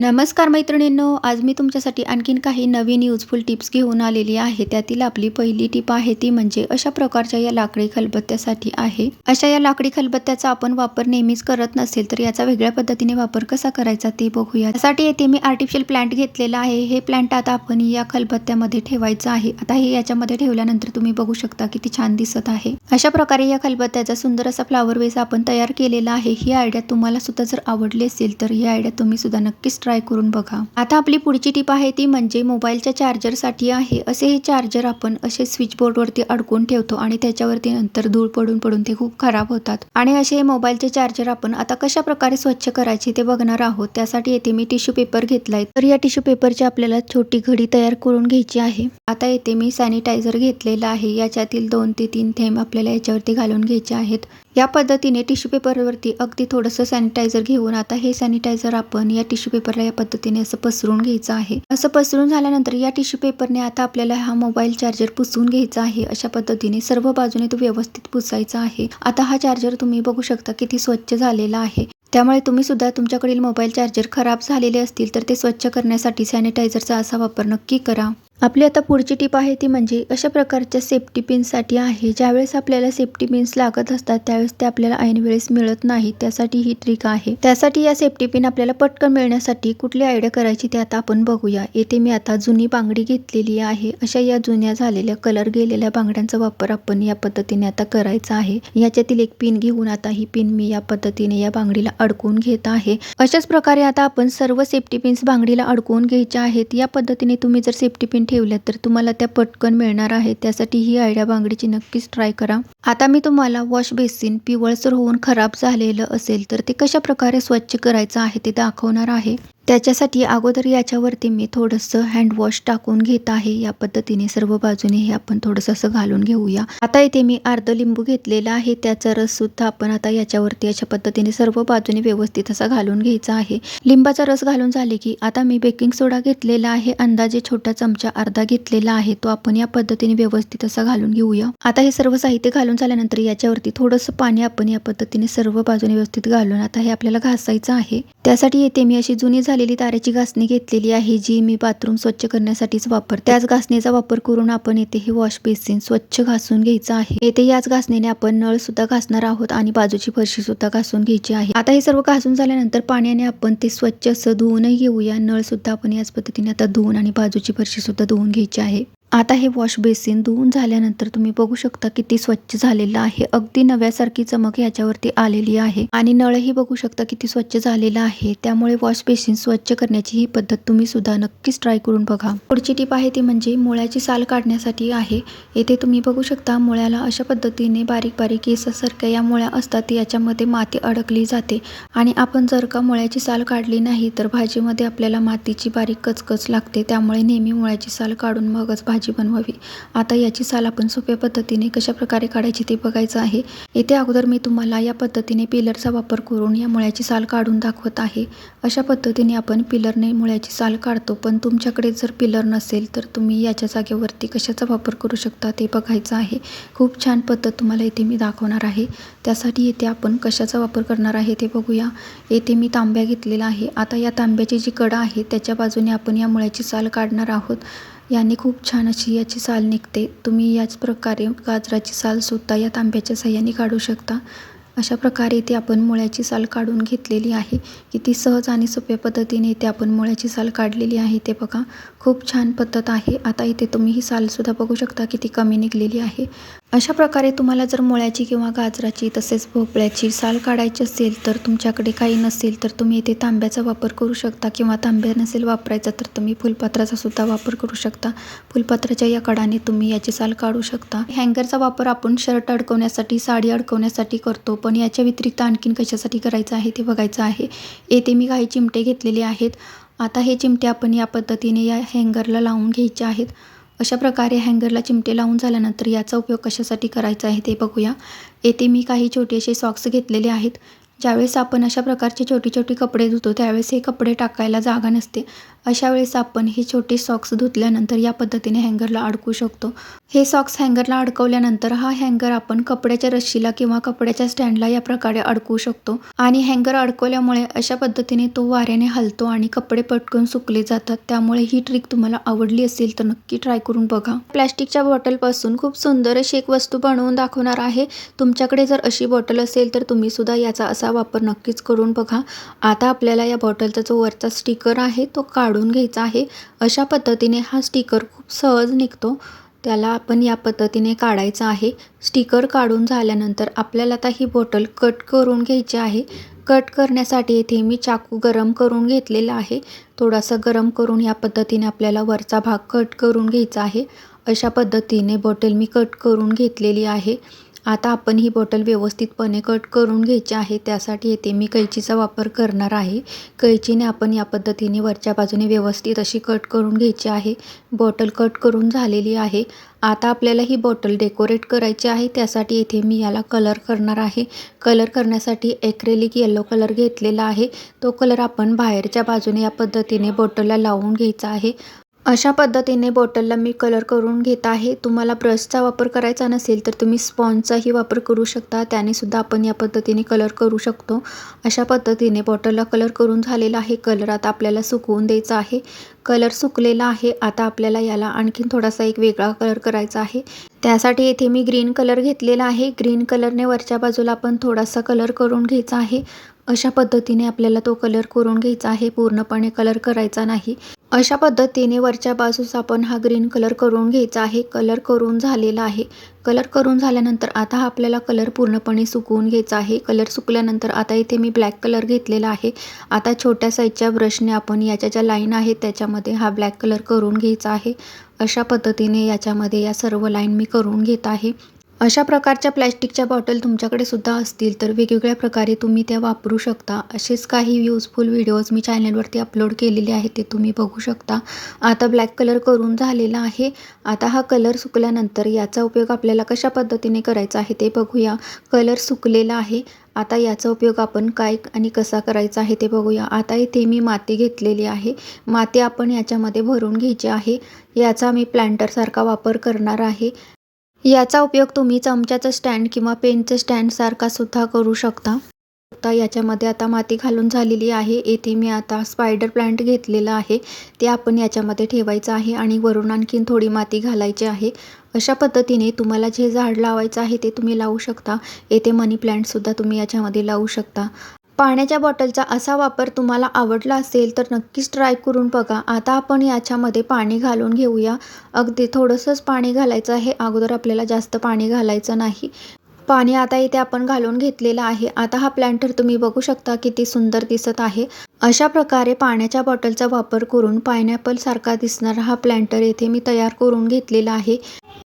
नमस्कार मैत्रिणींनो आज मी तुमच्यासाठी आणखीन काही नवीन युजफुल टिप्स घेऊन आलेली आहे. त्यातील आपली पहिली टिप आहे ती म्हणजे अशा प्रकारच्या या लाकडी खलबत्त्यासाठी आहे. अशा या लाकडी खलबत्त्याचा आपण वापर नेहमीच करत नसेल तर याचा वेगळ्या पद्धतीने वापर कसा करायचा ते बघूया त्यासाठी येथे मी आर्टिफिशियल प्लांट घेतलेला आहे. हे प्लांट आता आपण या खलबत्त्यामध्ये ठेवायचं आहे. आता हे याच्यामध्ये ठेवल्यानंतर तुम्ही बघू शकता किती छान दिसत आहे. अशा प्रकारे या खलबत्त्याचा सुंदर असा फ्लावर वेस आपण तयार केलेला आहे. ही आयडिया तुम्हाला सुद्धा जर आवडली असेल तर ही आयडिया तुम्ही सुद्धा नक्कीच ट्राय करून बघा. आता आपली पुढची टीप आहे ती म्हणजे मोबाईलच्या चार्जरसाठी आहे. असे हे चार्जर आपण असे स्विच बोर्डवरती अडकून ठेवतो आणि त्याच्यावरती नंतर धूळ पडून पडून ते खूप खराब होतात. आणि असे हे मोबाईलचे चार्जर आपण आता कशा प्रकारे स्वच्छ करायचे ते बघणार आहोत. त्यासाठी येथे मी टिश्यू पेपर घेतलाय. तर या टिश्यू पेपरची आपल्याला छोटी घडी तयार करून घ्यायची आहे. आता येथे मी सॅनिटायझर घेतलेला आहे. याच्यातील दोन ते तीन थेंब आपल्याला याच्यावरती घालून घ्यायचे आहेत. या पद्धतीने टिश्यू पेपरवरती अगदी थोडंसं सॅनिटायझर घेऊन आता हे सॅनिटायझर आपण या टिश्यू पेपरला या पद्धतीने असं पसरून घ्यायचं आहे. असं पसरून झाल्यानंतर या टिश्यू पेपरने आता आपल्याला हा मोबाईल चार्जर पुसून घ्यायचा आहे. अशा पद्धतीने सर्व बाजूने तो व्यवस्थित पुसायचा आहे. आता हा चार्जर तुम्ही बघू शकता किती स्वच्छ झालेला आहे. त्यामुळे तुम्ही सुद्धा तुमच्याकडील मोबाईल चार्जर खराब झालेले असतील तर ते स्वच्छ करण्यासाठी सॅनिटायझरचा असा वापर नक्की करा. आपली आता पुढची टीप आहे ती म्हणजे अशा प्रकारच्या सेफ्टी पिनसाठी आहे. ज्यावेळेस आपल्याला सेफ्टी पिन्स लागत असतात त्यावेळेस ते आपल्याला ऐन वेळेस मिळत नाही त्यासाठी ही ट्रिक आहे. त्यासाठी या सेफ्टी पिन आपल्याला पटकन मिळण्यासाठी कुठली आयडिया करायची ते आता आपण बघूया. येथे मी आता जुनी बांगडी घेतलेली आहे. अशा या जुन्या झालेल्या कलर गेलेल्या बांगड्यांचा वापर आपण या पद्धतीने आता करायचा आहे. याच्यातील एक पिन घेऊन आता ही पिन मी या पद्धतीने या बांगडीला अडकवून घेत आहे. अशाच प्रकारे आता आपण सर्व सेफ्टी पिन्स बांगडीला अडकवून घ्यायच्या आहेत. या पद्धतीने तुम्ही जर सेफ्टी पिन ठेवल्या तर तुम्हाला त्या पटकन मिळणार आहे. त्यासाठी ही आयडिया बांगडीची नक्कीच ट्राय करा. आता मी तुम्हाला वॉश बेसिन पिवळसर होऊन खराब झालेलं असेल तर ते कशा प्रकारे स्वच्छ करायचं आहे ते दाखवणार आहे. त्याच्यासाठी अगोदर याच्यावरती मी थोडंसं हँडवॉश टाकून घेत आहे. या पद्धतीने सर्व बाजूने हे आपण थोडंसं असं घालून घेऊया. आता इथे मी अर्ध लिंबू घेतलेला आहे. त्याचा रस सुद्धा आपण आता याच्यावरती अशा पद्धतीने सर्व बाजूने व्यवस्थित असा घालून घ्यायचा आहे. लिंबाचा रस घालून झाले की आता मी बेकिंग सोडा घेतलेला आहे. अंदाजे छोटा चमचा अर्धा घेतलेला आहे. तो आपण या पद्धतीने व्यवस्थित असा घालून घेऊया. आता हे सर्व साहित्य घालून झाल्यानंतर याच्यावरती थोडंसं पाणी आपण या पद्धतीने सर्व बाजूने व्यवस्थित घालून आता हे आपल्याला घासायचं आहे. त्यासाठी येथे मी अशी जुनी झालेली तारेची घासणी घेतलेली आहे जी मी बाथरूम स्वच्छ करण्यासाठीच वापर त्याच घासणीचा वापर करून आपण येथे हे वॉश बेसिन स्वच्छ घासून घ्यायचं आहे. येथे याच घासणीने आपण नळ सुद्धा घासणार आहोत आणि बाजूची फरशी सुद्धा घासून घ्यायची आहे. आता हे सर्व घासून झाल्यानंतर पाण्याने आपण ते स्वच्छ असं धुवूनही घेऊया. नळ सुद्धा आपण याच पद्धतीने आता धुवून आणि बाजूची फरशी सुद्धा धुवून घ्यायची आहे. आता हे वॉश बेसिन धुवून झाल्यानंतर तुम्ही बघू शकता किती स्वच्छ झालेलं आहे. अगदी नव्यासारखी चमक याच्यावरती आलेली आहे. आणि नळही बघू शकता किती स्वच्छ झालेला आहे. त्यामुळे वॉश बेसिन स्वच्छ करण्याची ही पद्धत तुम्ही सुद्धा नक्कीच ट्राय करून बघा. पुढची टीप आहे ती म्हणजे मुळ्याची साल काढण्यासाठी आहे. येथे तुम्ही बघू शकता मुळ्याला अशा पद्धतीने बारीक बारीक केसासारख्या या मुळ्या असतात याच्यामध्ये माती अडकली जाते. आणि आपण जर का मुळ्याची साल काढली नाही तर भाजीमध्ये आपल्याला मातीची बारीक कचकच लागते. त्यामुळे नेहमी मुळ्याची साल काढून मगच भाजी भाजी बनवावी. आता याची साल आपण सोप्या पद्धतीने कशा प्रकारे काढायची ते बघायचं आहे. येथे अगोदर मी तुम्हाला या पद्धतीने पिलरचा वापर करून या मुळ्याची साल काढून दाखवत आहे. अशा पद्धतीने आपण पिलरने मुळ्याची साल काढतो. पण तुमच्याकडे जर पिलर नसेल तर तुम्ही याच्या जागेवरती कशाचा वापर करू शकता ते बघायचं आहे. खूप छान पद्धत तुम्हाला इथे मी दाखवणार आहे. त्यासाठी येथे आपण कशाचा वापर करणार आहे ते बघूया. येथे मी तांब्या घेतलेला आहे. आता या तांब्याची जी कडा आहे त्याच्या बाजूने आपण या मुळ्याची साल काढणार आहोत. याने खूप छान अशी याची साल निघते. तुम्ही याच प्रकारे गाजराची सालसुद्धा या तांब्याच्या साह्याने काढू शकता. अशा प्रकारे इथे आपण मुळ्याची साल काढून घेतलेली आहे. किती सहज आणि सोप्या पद्धतीने इथे आपण मुळ्याची साल काढलेली आहे ते बघा. खूप छान पद्धत आहे. आता इथे तुम्ही ही सालसुद्धा बघू शकता किती कमी निघलेली आहे. अशा प्रकारे तुम्हाला जर मुळ्याची किंवा गाजराची तसेच भोपळ्याची साल काढायची असेल तर तुमच्याकडे काही नसेल तर तुम्ही इथे तांब्याचा वापर करू शकता किंवा तांब्या नसेल वापरायचा तर तुम्ही फुलपात्राचा सुद्धा वापर करू शकता. फुलपात्राच्या या कडाने तुम्ही याची साल काढू शकता. हँगरचा वापर आपण शर्ट अडकवण्यासाठी साडी अडकवण्यासाठी करतो पण याच्या व्यतिरिक्त आणखीन कशासाठी करायचं आहे ते बघायचं आहे. येथे मी काही चिमटे घेतलेले आहेत. आता हे चिमटे आपण या पद्धतीने या हँगरला लावून घ्यायचे आहेत. अशा प्रकारे हँगरला चिमटे लावून झाल्यानंतर याचा उपयोग कशासाठी करायचा आहे ते बघूया. येथे मी काही छोटे असे सॉक्स घेतलेले आहेत. ज्यावेळेस आपण अशा प्रकारचे छोटी छोटी कपडे धुतो त्यावेळेस हे कपडे टाकायला जागा नसते. अशा वेळेस आपण ही छोटे सॉक्स धुतल्यानंतर या पद्धतीने हँगरला अडकू शकतो. हे सॉक्स हँगरला अडकवल्यानंतर हा हँगर आपण कपड्याच्या रस्सीला किंवा कपड्याच्या स्टँडला या प्रकारे अडकवू शकतो. आणि हँगर अडकवल्यामुळे अशा पद्धतीने तो वाऱ्याने हलतो आणि कपडे पटकन सुकले जातात. त्यामुळे ही ट्रिक तुम्हाला आवडली असेल तर नक्की ट्राय करून बघा. प्लॅस्टिकच्या बॉटलपासून खूप सुंदर अशी एक वस्तू बनवून दाखवणार आहे. तुमच्याकडे जर अशी बॉटल असेल तर तुम्ही सुद्धा याचा असा वापर नक्कीच करून बघा. आता आपल्याला या बॉटलचा जो वरचा स्टिकर आहे तो काढून घ्यायचा आहे. अशा पद्धतीने हा स्टिकर खूप सहज निघतो. त्याला आपण या पद्धतीने काढायचा आहे. स्टिकर काढून झाल्यानंतर आपल्याला आता ही बॉटल कट करून घ्यायची आहे. कट करण्यासाठी येथे मी चाकू गरम करून घेतलेला आहे. थोडासा गरम करून या पद्धतीने आपल्याला वरचा भाग कट करून घ्यायचा आहे. अशा पद्धतीने बॉटल मी कट करून घेतलेली आहे. आता आपण ही बॉटल व्यवस्थितपणे कट करून घ्यायची आहे. त्यासाठी येथे मी कैचीचा वापर करणार आहे. कैचीने आपण या पद्धतीने वरच्या बाजूने व्यवस्थित अशी कट करून घ्यायची आहे. बॉटल कट करून झालेली आहे. आता आपल्याला ही बॉटल डेकोरेट करायची आहे. त्यासाठी येथे मी याला कलर करणार आहे. कलर करण्यासाठी एक्रेलिक येलो कलर घेतलेला आहे. तो कलर आपण बाहेरच्या बाजूने या पद्धतीने बॉटलला लावून घ्यायचा आहे. अशा पद्धतीने बॉटलला मी कलर करून घेत आहे. तुम्हाला ब्रशचा वापर करायचा नसेल तर तुम्ही स्पॉन्जचाही वापर करू शकता. त्याने सुद्धा आपण या पद्धतीने कलर करू शकतो. अशा पद्धतीने बॉटलला कलर करून झालेला आहे. कलर आता आपल्याला सुकवून द्यायचा आहे. कलर सुकलेला आहे. आता आपल्याला याला आणखीन थोडासा एक वेगळा कलर करायचा आहे. त्यासाठी येथे मी ग्रीन कलर घेतलेला आहे. ग्रीन कलरने वरच्या बाजूला आपण थोडासा कलर करून घ्यायचा आहे. अशा पद्धतीने आपल्याला तो कलर करून घ्यायचा आहे. पूर्णपणे कलर करायचा नाही. अशा पद्धतीने वरच्या बाजूस आपण हा ग्रीन कलर करून घ्यायचा आहे. कलर करून झालेला आहे. कलर करून झाल्यानंतर आता आपल्याला कलर पूर्णपणे सुकवून घ्यायचा आहे. कलर सुकल्यानंतर आता इथे मी ब्लॅक कलर घेतलेला आहे. आता छोट्या साईजच्या ब्रशने आपण याच्या ज्या लाईन आहेत त्याच्यामध्ये हा ब्लॅक कलर करून घ्यायचा आहे. अशा पद्धतीने याच्यामध्ये या सर्व लाईन मी करून घेत आहे. अशा प्रकारच्या प्लॅस्टिकच्या बॉटल तुमच्याकडे सुद्धा असतील तर वेगवेगळ्या प्रकारे तुम्ही त्या वापरू शकता. असेच काही यूजफुल व्हिडिओज मी चॅनलवरती अपलोड केलेले आहेत ते तुम्ही बघू शकता. आता ब्लॅक कलर करून झालेला आहे. आता हा कलर सुकल्यानंतर याचा उपयोग आपल्याला कशा पद्धतीने करायचा आहे ते बघूया. कलर सुकलेला आहे. आता याचा उपयोग आपण काय आणि कसा करायचा आहे ते बघूया. आता इथे मी माती घेतलेली आहे. माती आपण याच्यामध्ये भरून घ्यायची आहे. याचा मी प्लॅन्टरसारखा वापर करणार आहे. याचा उपयोग तुम्ही चमच्याचं स्टँड किंवा पेनचं स्टँडसारखा सुद्धा करू शकता. आता याच्यामध्ये आता माती घालून झालेली आहे. येथे मी आता स्पायडर प्लांट घेतलेला आहे. ते आपण याच्यामध्ये ठेवायचं आहे आणि वरून आणखीन थोडी माती घालायची आहे. अशा पद्धतीने तुम्हाला जे झाड लावायचं आहे ते तुम्ही लावू शकता. येथे मनी प्लांटसुद्धा तुम्ही याच्यामध्ये लावू शकता. पाण्याच्या बॉटलचा असा वापर तुम्हाला आवडला असेल तर नक्कीच ट्राय करून बघा. आता आपण याच्यामध्ये पाणी घालून घेऊया. अगदी थोडंसंच पाणी घालायचं आहे. अगोदर आपल्याला जास्त पाणी घालायचं नाही. पाणी आता इथे आपण घालून घेतलेलं आहे. आता हा प्लांटर तुम्ही बघू शकता किती सुंदर दिसत आहे. अशा प्रकारे पाण्याच्या बॉटलचा वापर करून पायनॅपल सारखा दिसणारा हा प्लॅन्टर येथे मी तयार करून घेतलेला आहे.